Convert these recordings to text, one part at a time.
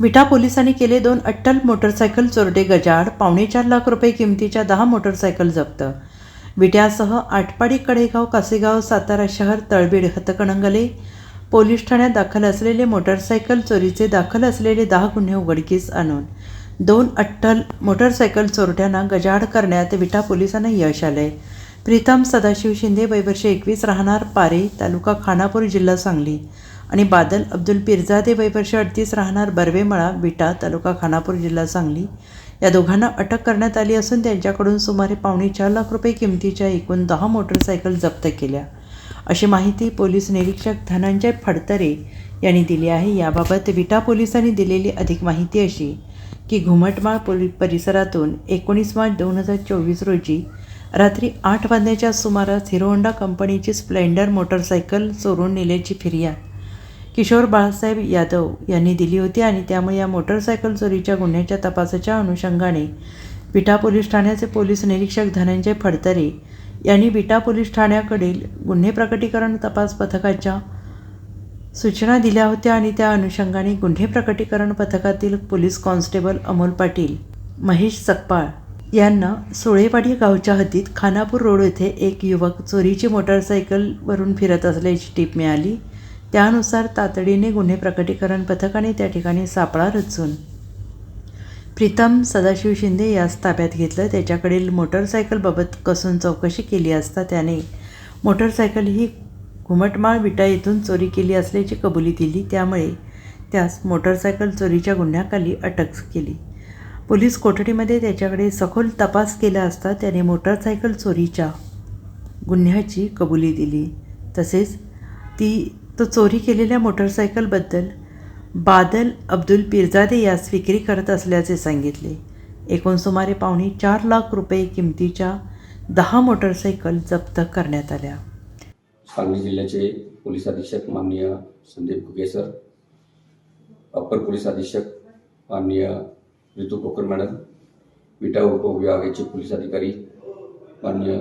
विटा पोलिसांनी केले दोन अट्टल मोटरसायकल चोरटे गजाड पावणेचार लाख रुपये किमतीच्या दहा मोटरसायकल जप्त. विट्यासह आटपाडी कडेगाव कासेगाव सातारा शहर तळबीड हतकणंगले पोलीस ठाण्यात दाखल असलेले मोटरसायकल चोरीचे दाखल असलेले दहा गुन्हे उघडकीस आणून दोन अट्टल मोटरसायकल चोरट्यांना गजाड करण्यात विटा पोलिसांना यश आले प्रीतम सदाशिव शिंदे वयवर्ष एकवीस राहणार पारे तालुका खानापूर जिल्हा सांगली. आणि बादल अब्दुल पिरजादे वयवर्ष अडतीस राहणार बर्वेमळा विटा तालुका खानापूर जिल्हा सांगली. या दोघांना अटक करण्यात आली असून त्यांच्याकडून सुमारे पावणे चार लाख रुपये किमतीच्या एकूण दहा मोटरसायकल जप्त केल्या. अशी माहिती पोलीस निरीक्षक धनंजय फडतरे यांनी दिली आहे. याबाबत विटा पोलिसांनी दिलेली अधिक माहिती अशी की घुमटमाळ पोली परिसरातून एकोणीस मार्च दोन हजार चोवीस रोजी रात्री आठ वाजण्याच्या सुमारास हिरोहोंडा कंपनीची स्प्लेंडर मोटरसायकल चोरून नेल्याची फिर्याद किशोर बाळासाहेब यादव यांनी दिली होती आणि त्यामुळे या मोटरसायकल चोरीच्या गुन्ह्याच्या तपासाच्या अनुषंगाने विटा पोलीस ठाण्याचे पोलीस निरीक्षक धनंजय फडतरे यांनी विटा पोलीस ठाण्याकडील गुन्हे प्रकटीकरण तपास पथकाच्या सूचना दिल्या होत्या आणि त्या अनुषंगाने गुन्हे प्रकटीकरण पथकातील पोलीस कॉन्स्टेबल अमोल पाटील महेश सकपाळ यांना सुळेवाडी गावच्या हद्दीत खानापूर रोड येथे एक युवक चोरीची मोटरसायकलवरून फिरत असल्याची टीप मिळाली. त्यानुसार तातडीने गुन्हे प्रकटीकरण पथकाने त्या ठिकाणी सापळा रचून प्रीतम सदाशिव शिंदे यास ताब्यात घेतलं. त्याच्याकडील मोटरसायकलबाबत कसून चौकशी केली असता त्याने मोटरसायकल ही घुमटमाळ विटा येथून चोरी केली असल्याची कबुली दिली. त्यामुळे त्यास मोटरसायकल चोरीच्या गुन्ह्याखाली अटक केली. पोलीस कोठडीमध्ये त्याच्याकडे सखोल तपास केला असता त्याने मोटरसायकल चोरीच्या गुन्ह्याची कबुली दिली. तसेच ती तो चोरी केलेल्या मोटरसायकलबद्दल बादल अब्दुल पिरजादे यास विक्री करत असल्याचे सांगितले. एकूण सुमारे पावणे चार लाख रुपये किमतीच्या दहा मोटरसायकल जप्त करण्यात आल्या. सांगली जिल्ह्याचे पोलीस अधीक्षक माननीय Sandeep Ghuge sir upper police अधीक्षक माननीय ऋतू कोकर मॅडम विटा उपविभागाचे पोलीस अधिकारी माननीय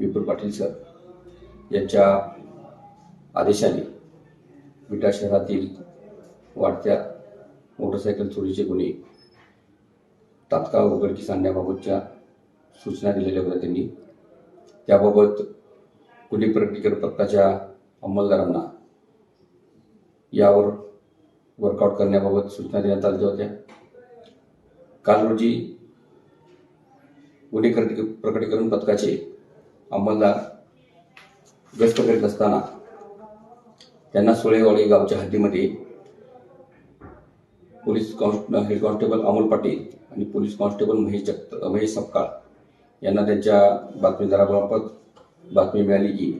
विपुल पाटील सर यांच्या आदेशाने विटा शहरातील वाढत्या मोटरसायकल चोरीचे गुन्हे तात्काळ उघडकीस आणण्याबाबतच्या सूचना दिलेल्या होत्या त्यांनी. त्याबाबत गुन्हे प्रकटीकरण पत्राच्या अंमलदारांना यावर वर्कआउट करण्याबाबत सूचना देण्यात आल्या होत्या. काल रोजी गुन्हे प्रकटीकरण पथकाचे अंमलदार गस्त करीत असताना त्यांना सोळेवाडी गावच्या हद्दीमध्ये पोलीस कॉन्स्ट हेड कॉन्स्टेबल अमोल पाटील आणि पोलीस कॉन्स्टेबल महेश जगत महेश सपकाळ यांना त्यांच्या बातमीदारामार्फत बातमी मिळाली की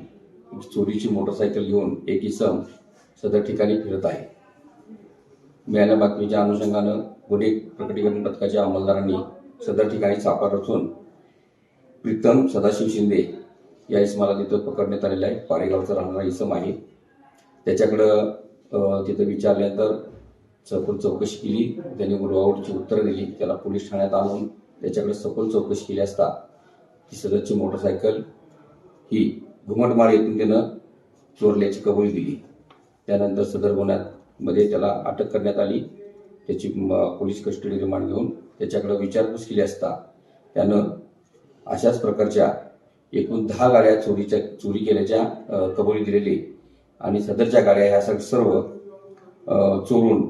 चोरीची मोटरसायकल घेऊन एक इसम सदर ठिकाणी फिरत आहे. मिळाल्या बातमीच्या अनुषंगानं गुन्हे प्रकटीकरण पथकाच्या अंमलदारांनी सदर ठिकाणी सापळा रचून प्रीतम सदाशिव शिंदे या इसमाला तिथं पकडण्यात आलेला आहे. पारेगावचा राहणारा इसम आहे. त्याच्याकडं तिथं विचारल्यानंतर सखोल चौकशी केली. त्याने गुरुवावरची उत्तरं दिली. त्याला पोलीस ठाण्यात आणून त्याच्याकडे सखोल चौकशी केली असता. ती सदरची मोटरसायकल ही घुमटमाळ येथून त्यानं चोरल्याची कबुली दिली. त्यानंतर सदर गुन्ह्यामध्ये त्याला अटक करण्यात आली. त्याची पोलीस कस्टडी रिमांड घेऊन त्याच्याकडे विचारपूस केली असता. त्यानं अशाच प्रकारच्या एकूण दहा गाड्या चोरीच्या चोरी केल्याच्या कबुली दिलेली. आणि सदरच्या गाड्या ह्या सर्व चोरून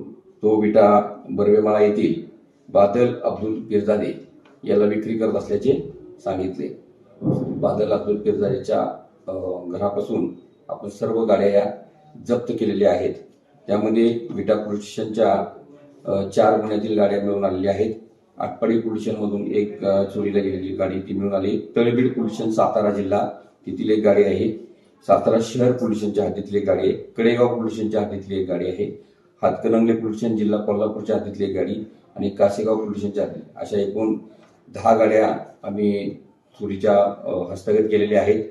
तो विटा बर्वेमाळा येथील बादल अब्दुल पिरजादे याला विक्री करत असल्याचे सांगितले. बादल अब्दुल पिरजादेच्या घरापासून आपण सर्व गाड्या या जप्त केलेल्या आहेत. त्यामध्ये विटा पोलीस स्टेशनच्या चार गुन्ह्यातील गाड्या मिळून आलेल्या आहेत. आटपाडी पोलीस स्टेशनमधून एक चोरीला गेलेली गाडी ती मिळून आली. तळबीड पोलीस स्टेशन सातारा जिल्हा तेथील एक गाडी आहे. सातारा शहर पोलिसांच्या स्टेशनच्या हद्दीतली एक गाडी आहे. कडेगाव पोलिसांच्या स्टेशनच्या हद्दीतली एक गाडी आहे. हातकणंगले पोलिसांनी जिल्हा कोल्हापूरच्या हद्दीतली एक गाडी आणि कासेगाव पोलिसांच्या हाती अशा एकूण दहा गाड्या आम्ही चोरीच्या हस्तगत केलेल्या आहेत.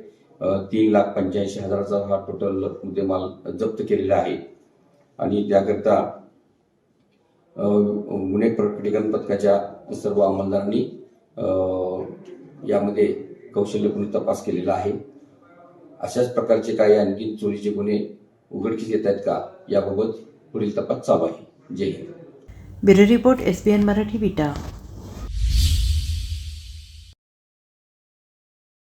तीन लाख पंच्याऐंशी हजाराचा हा टोटल मुद्देमाल जप्त केलेला आहे. आणि त्याकरता गुन्हे प्रकटीकरण पथकाच्या सर्व अंमलदारांनी यामध्ये कौशल्यपूर्ण तपास केलेला आहे. अशाच प्रकारचे काही आणखी चोरीचे गुन्हे उघडकीस येत आहेत का? याबाबत पुढील तपास चालू आहे. Jai Hind. Bureau report S B N Marathi Vita.